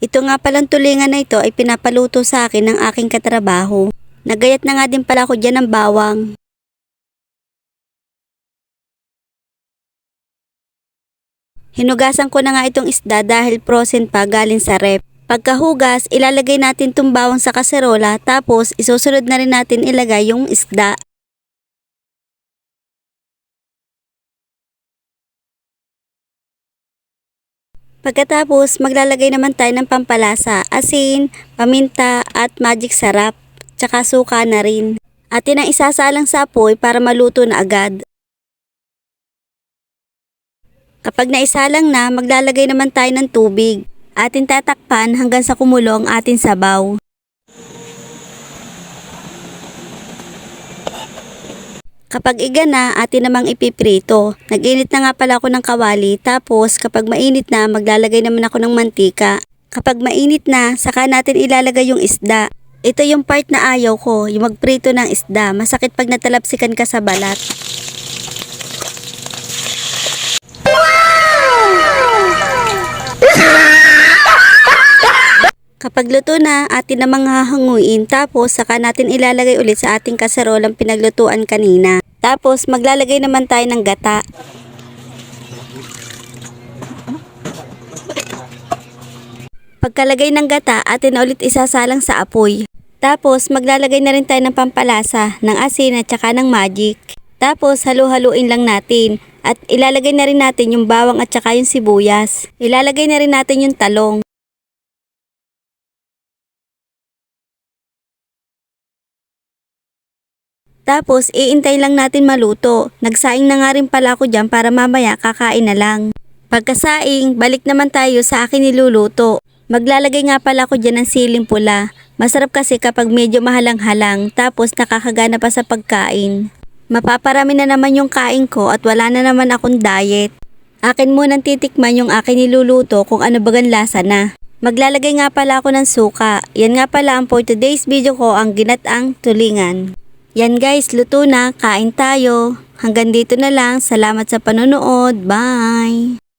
Ito nga palang tulingan na ito ay pinapaluto sa akin ng aking katrabaho. Nagayat na nga din pala ako dyan ng bawang. Hinugasan ko na nga itong isda dahil frozen pa galing sa rep. Pagkahugas, ilalagay natin itong bawang sa kaserola tapos isusunod na rin natin ilagay yung isda. Pagkatapos, maglalagay naman tayo ng pampalasa, asin, paminta at magic sarap, tsaka suka na rin. Atin ang isasalang sa apoy para maluto na agad. Kapag naisalang na, maglalagay naman tayo ng tubig. Atin tatakpan hanggang sa kumulo ang ating sabaw. Kapag iga na, atin namang ipiprito. Nag-init na nga pala ako ng kawali, tapos kapag mainit na, maglalagay naman ako ng mantika. Kapag mainit na, saka natin ilalagay yung isda. Ito yung part na ayaw ko, yung magprito ng isda. Masakit pag natalapsikan ka sa balat. Kapag luto na, atin namang hahanguin tapos saka natin ilalagay ulit sa ating kaserolang pinaglutuan kanina. Tapos maglalagay naman tayo ng gata. Pagkalagay ng gata, atin na ulit isasalang sa apoy. Tapos maglalagay na rin tayo ng pampalasa, ng asin at saka ng magic. Tapos halu-haluin lang natin at ilalagay na rin natin yung bawang at saka yung sibuyas. Ilalagay na rin natin yung talong. Tapos, iintay lang natin maluto. Nagsaing na nga rin pala ako dyan para mamaya kakain na lang. Pagkasaing, balik naman tayo sa akin niluluto. Maglalagay nga pala ako dyan ng siling pula. Masarap kasi kapag medyo mahalang-halang tapos nakakagana pa sa pagkain. Mapaparami na naman yung kain ko at wala na naman akong diet. Akin munang titikman yung akin niluluto kung ano bagang lasa na. Maglalagay nga pala ako ng suka. Yan nga pala ang for today's video ko ang ginataang tulingan. Yan guys, luto na. Kain tayo. Hanggang dito na lang. Salamat sa panonood. Bye!